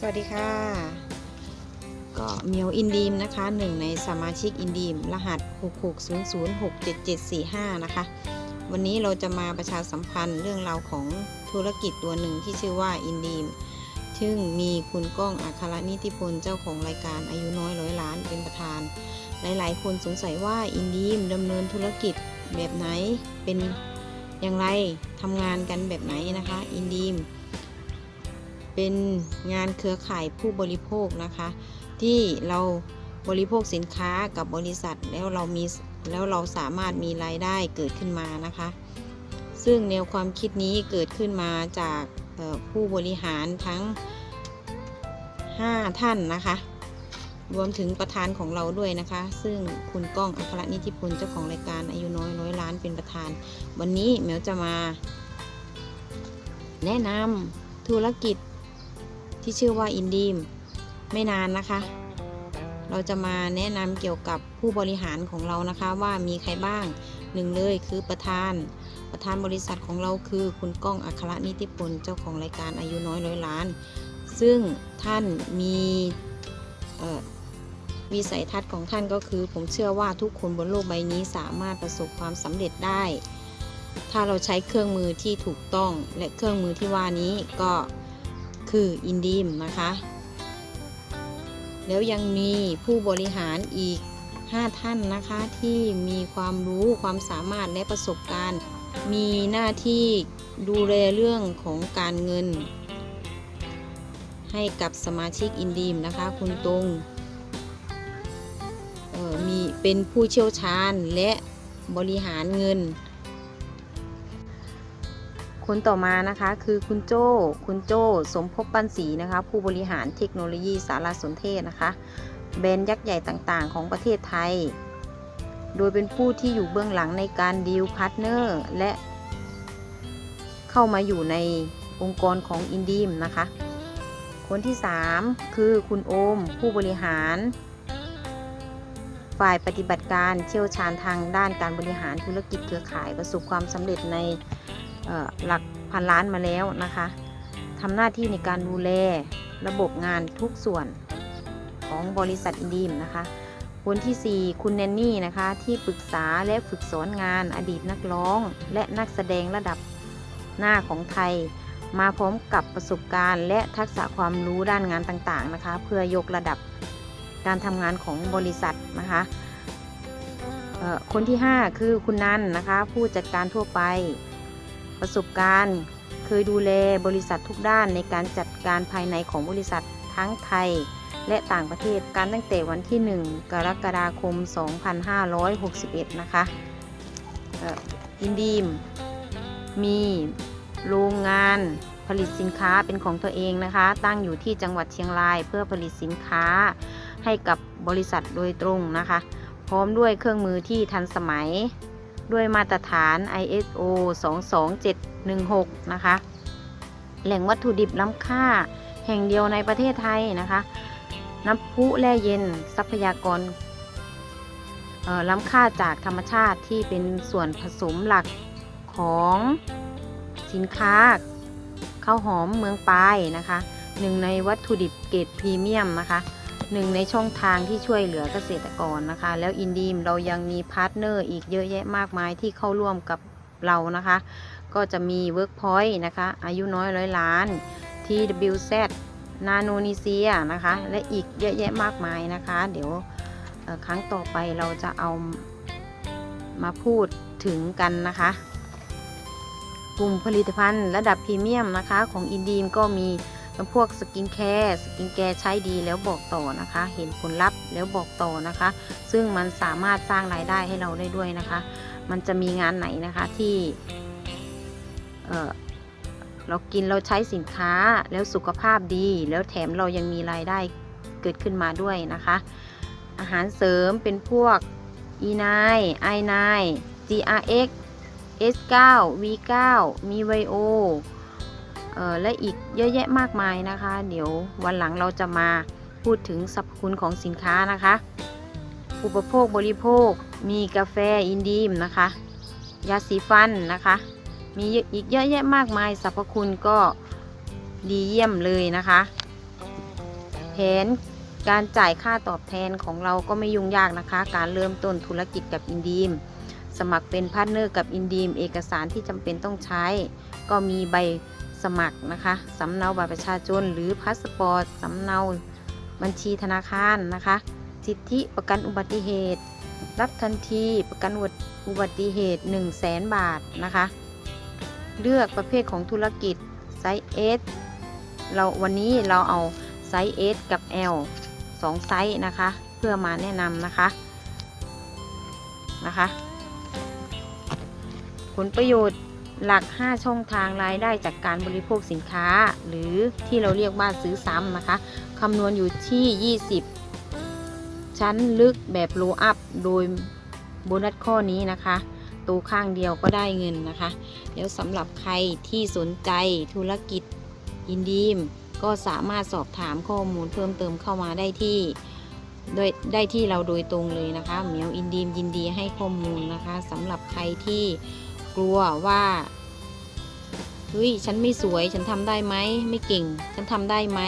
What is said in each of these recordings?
สวัสดีค่ะ ก็เมียวอินดีมนะคะหนึ่งในสมาชิกอินดีม รหัส 660067745 นะคะ วันนี้เราจะมาประชาสัมพันธ์เรื่องราวของธุรกิจตัวหนึ่งที่ชื่อว่าอินดีม ซึ่งมีคุณก้องอัครนิติพลเจ้าของรายการอายุน้อยร้อยล้านเป็นประธาน หลายๆ คนสงสัยว่าอินดีมดำเนินธุรกิจแบบไหนเป็นอย่างไรทำงานกันแบบไหนนะคะ อินดีม เป็นงานเครือข่ายผู้บริโภคนะคะ ที่เราบริโภคสินค้ากับบริษัทแล้วเรามีแล้วเราสามารถมีรายได้เกิดขึ้นมานะคะ ซึ่งแนวความคิดนี้เกิดขึ้นมาจากผู้บริหารทั้ง 5 ท่านนะคะ รวมถึงประธานของเราด้วยนะคะ ซึ่งคุณก้องอัครนิติพลเจ้าของรายการอายุน้อยร้อยล้านเป็นประธาน วันนี้แมวจะมา แนะนำธุรกิจ ที่ชื่อว่าอินดีมไม่นานนะคะ เราจะมาแนะนำเกี่ยวกับผู้บริหารของเรานะคะว่ามีใครบ้างหนึ่งเลยคือประธาน ประธานบริษัทของเราคือคุณก้องอัครนิติพลเจ้าของรายการอายุน้อยร้อยล้าน ซึ่งท่านมีวิสัยทัศน์ของท่านก็คือ ผมเชื่อว่าทุกคนบนโลกใบนี้สามารถประสบความสำเร็จได้ ถ้าเราใช้เครื่องมือที่ถูกต้องและเครื่องมือที่ว่านี้ก็ คืออินดีมนะคะ แล้วยังมีผู้บริหารอีก 5 ท่านนะคะที่มีความรู้ความสามารถและประสบการณ์ มีหน้าที่ดูแลเรื่องของการเงิน ให้กับสมาชิกอินดีมนะคะ คุณตรงออมีเป็นผู้เชี่ยวชาญและบริหารเงิน คนต่อมานะคะคือคุณโจ้ คุณโจ้ สมภพปันศรีนะคะ ผู้บริหารเทคโนโลยีสารสนเทศนะคะแบรนด์ยักษ์ใหญ่ต่างๆ ของประเทศไทย โดยเป็นผู้ที่อยู่เบื้องหลังในการดีลพาร์ทเนอร์และเข้ามาอยู่ในองค์กรของอินดีมนะคะ คนที่ 3 คือคุณโอม ผู้บริหาร ฝ่ายปฏิบัติการเชี่ยวชาญทางด้านการบริหารธุรกิจเครือข่ายประสบความสำเร็จใน หลักพันล้านมาแล้วนะคะทำหน้าที่ในการดูแลระบบงานทุกส่วนของบริษัทอินดีมนะคะ คนที่ 4 คุณแนนนี่นะคะ ที่ปรึกษาและฝึกสอนงานอดีตนักร้อง และนักแสดงระดับหน้าของไทย มาพร้อมกับประสบการณ์ และทักษะความรู้ด้านงานต่างๆนะคะ เพื่อยกระดับการทำงานของบริษัทนะคะคนที่ 5 คือคุณนันนะคะ ผู้จัดการทั่วไป ประสบการณ์ เคยดูแลบริษัททุกด้านในการจัดการภายในของบริษัททั้งไทย และต่างประเทศการตั้งแต่วันที่ 1 กรกฎาคม 2561 นะคะเอ่ออินดีม มีโรงงานผลิตสินค้าเป็นของตัวเองนะคะ ตั้งอยู่ที่จังหวัดเชียงรายเพื่อผลิตสินค้าให้กับบริษัทโดยตรงนะคะ พร้อมด้วยเครื่องมือที่ทันสมัย ด้วยมาตรฐาน ISO 22716 นะคะ แหล่งวัตถุดิบล้ำค่าแห่งเดียวในประเทศไทยนะคะ น้ำพุแร่เย็นทรัพยากรล้ำค่าจากธรรมชาติที่เป็นส่วนผสมหลักของสินค้าข้าวหอมเมืองปายนะคะ หนึ่งในวัตถุดิบเกรดพรีเมียมนะคะ หนึ่งในช่องทางที่ช่วยเหลือเกษตรกรนะคะ แล้วอินดีมเรายังมีพาร์ทเนอร์อีกเยอะแยะมากมายที่เข้าร่วมกับเรานะคะ ก็จะมี Workpoint นะคะ อายุน้อยร้อยล้าน TWZ นาโนนิเซียนะคะ และอีกเยอะแยะมากมายนะคะ เดี๋ยวครั้งต่อไปเราจะเอามาพูดถึงกันนะคะ กลุ่มผลิตภัณฑ์ระดับพรีเมียมนะคะ ของอินดีมก็มี พวกสกินแคร์สกินแคร์ใช้ดีแล้วบอกต่อนะคะ เห็นผลลัพธ์แล้วบอกต่อนะคะ ซึ่งมันสามารถสร้างรายได้ให้เราได้ด้วยนะคะ มันจะมีงานไหนนะคะที่เออเรากินเราใช้สินค้าแล้วสุขภาพดี แล้วแถมเรายังมีรายได้เกิดขึ้นมาด้วยนะคะ อาหารเสริมเป็นพวก E9 I9 GRX S9 V9 มีไวโอ และอีกเยอะแยะมากมายนะคะ เดี๋ยววันหลังเราจะมาพูดถึงสรรพคุณของสินค้านะคะ อุปโภคบริโภค มีกาแฟอินดีมนะคะ ยาสีฟันนะคะ มีอีกเยอะแยะมากมายสรรพคุณก็ดีเยี่ยมเลยนะคะ แผนการจ่ายค่าตอบแทนของเราก็ไม่ยุ่งยากนะคะ การเริ่มต้นธุรกิจกับอินดีมสมัครเป็นพาร์ทเนอร์กับอินดีมเอกสารที่จำเป็นต้องใช้ ก็มีใบ สมัครนะคะสำเนาบัตรประชาชนหรือพาสปอร์ตสำเนาบัญชีธนาคารนะคะ สิทธิประกันอุบัติเหตุ รับทันทีประกันอุบัติเหตุ 1 0 0 0 0แสนบาทนะคะ เลือกประเภทของธุรกิจไซส์ S เราวันนี้เราเอาไซส์ S กับ L 2 ไซส์นะคะ เพื่อมาแนะนำนะคะนะคะ ผลประโยชน์ หลัก 5 ช่องทางรายได้จากการบริโภคสินค้า หรือที่เราเรียกว่าซื้อซ้ำนะคะคำนวณอยู่ที่ 20 ชั้นลึกแบบโลอัพโดยโบนัสข้อนี้นะคะตัวข้างเดียวก็ได้เงินนะคะเดี๋ยวสำหรับใครที่สนใจธุรกิจอินดีม ก็สามารถสอบถามข้อมูลเพิ่มเติมเข้ามาได้ที่โดยได้ที่เราโดยตรงเลยนะคะเหมียวอินดีมยินดีให้ข้อมูลนะคะสำหรับใครที่ กลัวว่าเฮ้ยฉันไม่สวยฉันทำได้ไหมไม่เก่ง ฉันทำได้ไหม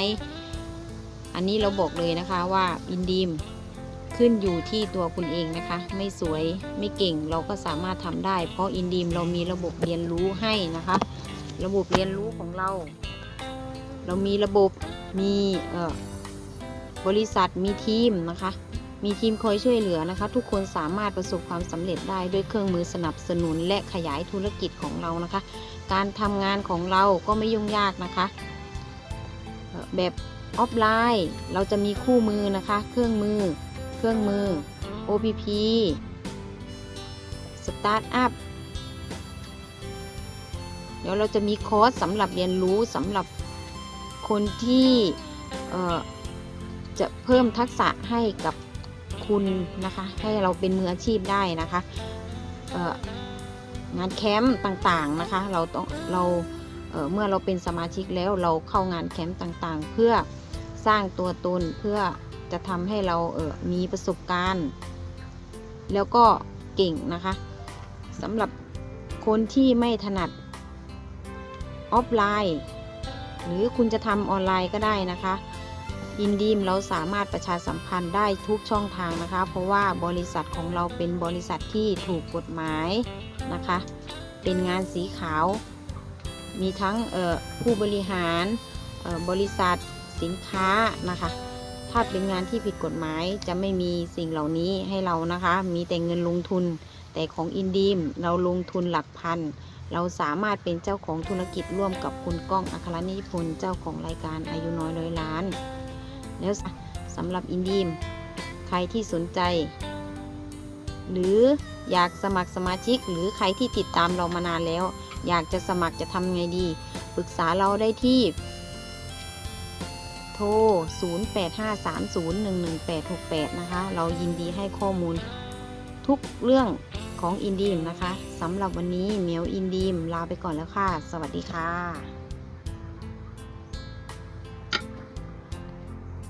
อันนี้เราบอกเลยนะคะว่าอินดีมขึ้นอยู่ที่ตัวคุณเองนะคะ ไม่สวยไม่เก่งเราก็สามารถทำได้ เพราะอินดีมเรามีระบบเรียนรู้ให้นะคะ ระบบเรียนรู้ของเรา เรามีระบบมีเออบริษัทมีทีมนะคะ มีทีมคอยช่วยเหลือนะคะ ทุกคนสามารถประสบความสำเร็จได้ด้วยเครื่องมือสนับสนุนและขยายธุรกิจของเรานะคะ การทำงานของเราก็ไม่ยุ่งยากนะคะ แบบออฟไลน์เราจะมีคู่มือนะคะ เครื่องมือ เครื่องมือ OPP สตาร์ทอัพเดี๋ยวเราจะมีคอร์สสำหรับเรียนรู้สำหรับคนที่จะเพิ่มทักษะให้กับ คุณนะคะ ให้เราเป็นมืออาชีพได้นะคะงานแคมป์ต่างๆนะคะเราต้องเราเเมื่อเราเป็นสมาชิกแล้วเราเข้างานแคมป์ต่างๆ เพื่อสร้างตัวตนเพื่อจะทำให้เราเออมีประสบการณ์ แล้วก็เก่งนะคะสำหรับคนที่ไม่ถนัดออฟไลน์ หรือคุณจะทำออนไลน์ก็ได้นะคะ อินดีมเราสามารถประชาสัมพันธ์ได้ทุกช่องทางนะคะ เพราะว่าบริษัทของเราเป็นบริษัทที่ถูกกฎหมายนะคะ เป็นงานสีขาว มีทั้งผู้บริหารบริษัทสินค้านะคะ ถ้าเป็นงานที่ผิดกฎหมายจะไม่มีสิ่งเหล่านี้ให้เรานะคะ มีแต่เงินลงทุน แต่ของอินดีมเราลงทุนหลักพันเราสามารถเป็นเจ้าของธุรกิจร่วมกับคุณก้องอัครนิพนธ์เจ้าของรายการอายุน้อยร้อยล้าน แล้วสำหรับอินดีม ใครที่สนใจ หรืออยากสมัครสมาชิก หรือใครที่ติดตามเรามานานแล้ว อยากจะสมัครจะทำไงดี ปรึกษาเราได้ที่ โทร 0853011868 นะคะ เรายินดีให้ข้อมูลทุกเรื่องของอินดีมนะคะสำหรับวันนี้เหมียวอินดีมลาไปก่อนแล้วค่ะ สวัสดีค่ะ